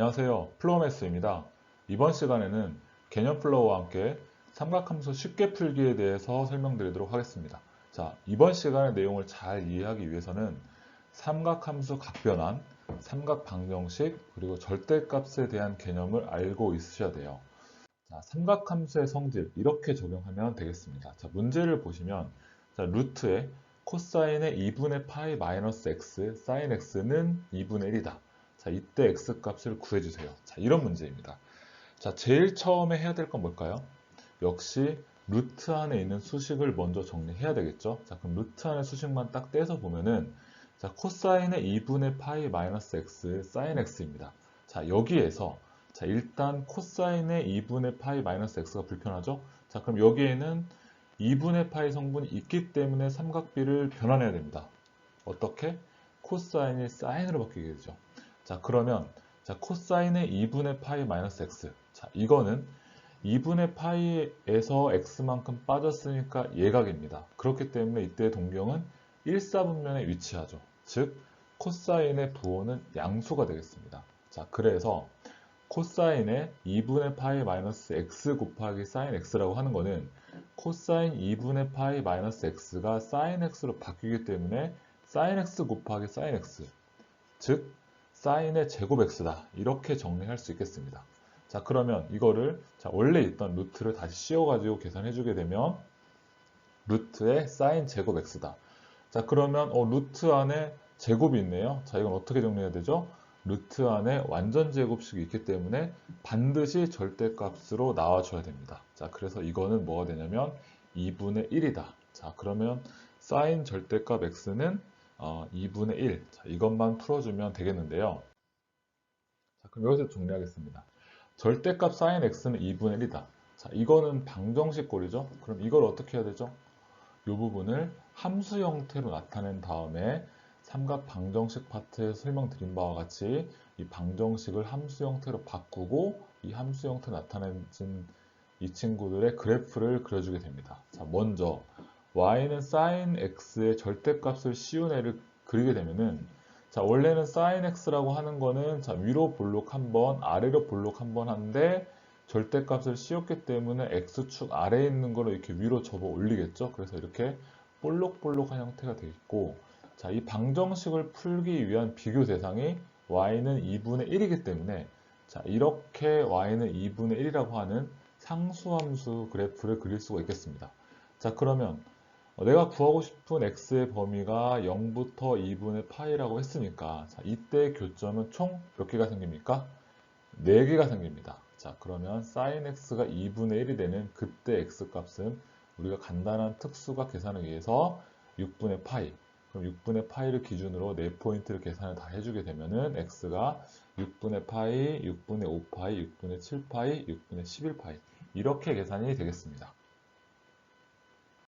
안녕하세요. 플로우매스입니다. 이번 시간에는 개념 플로우와 함께 삼각함수 쉽게 풀기에 대해서 설명드리도록 하겠습니다. 자 이번 시간의 내용을 잘 이해하기 위해서는 삼각함수 각변환, 삼각방정식 그리고 절대값에 대한 개념을 알고 있으셔야 돼요. 자, 삼각함수의 성질 이렇게 적용하면 되겠습니다. 자 문제를 보시면 자, 루트에 코사인의 2분의 파이 마이너스 x, 사인 x는 2분의 1이다 자, 이때 x 값을 구해주세요. 자, 이런 문제입니다. 자, 제일 처음에 해야 될 건 뭘까요? 역시 루트 안에 있는 수식을 먼저 정리해야 되겠죠. 자, 그럼 루트 안에 수식만 딱 떼서 보면은 자, 코사인의 2분의 파이 마이너스 x, 사인 x입니다. 자, 여기에서 자, 일단 코사인의 2분의 파이 마이너스 x가 불편하죠? 자, 그럼 여기에는 2분의 파이 성분이 있기 때문에 삼각비를 변환해야 됩니다. 어떻게? 코사인이 사인으로 바뀌게 되죠. 자 그러면 자 코사인의 2분의 파이 마이너스 x 자 이거는 2분의 파이에서 x만큼 빠졌으니까 예각입니다. 그렇기 때문에 이때 동경은 1사분면에 위치하죠. 즉 코사인의 부호는 양수가 되겠습니다. 자 그래서 코사인의 2분의 파이 마이너스 x 곱하기 사인 x라고 하는 거는 코사인 2분의 파이 마이너스 x가 사인 x로 바뀌기 때문에 사인 x 곱하기 사인 x 즉 사인의 제곱 x다. 이렇게 정리할 수 있겠습니다. 자 그러면 이거를 자, 원래 있던 루트를 다시 씌워가지고 계산해 주게 되면 루트의 사인 제곱 x다. 자 그러면 어, 루트 안에 제곱이 있네요. 자 이건 어떻게 정리해야 되죠? 루트 안에 완전 제곱식이 있기 때문에 반드시 절대값으로 나와줘야 됩니다. 자 그래서 이거는 뭐가 되냐면 2분의 1이다. 자 그러면 사인 절대값 x는 어, 2분의 1 자, 이것만 풀어주면 되겠는데요. 자, 그럼 여기서 정리하겠습니다. 절대값 sin x는 2분의 1이다. 자, 이거는 방정식 꼴이죠. 그럼 이걸 어떻게 해야 되죠? 이 부분을 함수 형태로 나타낸 다음에 삼각 방정식 파트에서 설명드린 바와 같이 이 방정식을 함수 형태로 바꾸고 이 함수 형태 나타낸 이 친구들의 그래프를 그려주게 됩니다. 자, 먼저 y는 sin x의 절대값을 씌운 애를 그리게 되면은 자 원래는 sin x라고 하는 거는 자 위로 볼록 한 번 아래로 볼록 한번 하는데 절대값을 씌웠기 때문에 x축 아래에 있는 거를 이렇게 위로 접어 올리겠죠? 그래서 이렇게 볼록볼록한 형태가 되어 있고 자 이 방정식을 풀기 위한 비교 대상이 y는 2분의 1이기 때문에 자 이렇게 y는 2분의 1이라고 하는 상수함수 그래프를 그릴 수가 있겠습니다. 자 그러면 어, 내가 구하고 싶은 x의 범위가 0부터 2분의 파이라고 했으니까 자, 이때 교점은 총 몇 개가 생깁니까? 4개가 생깁니다. 자 그러면 sin x가 2분의 1이 되는 그때 x 값은 우리가 간단한 특수가 계산을 위해서 6분의 파이 그럼 6분의 파이를 기준으로 4포인트를 계산을 다 해주게 되면은 x가 6분의 파이, 6분의 5파이, 6분의 7파이, 6분의 11파이 이렇게 계산이 되겠습니다.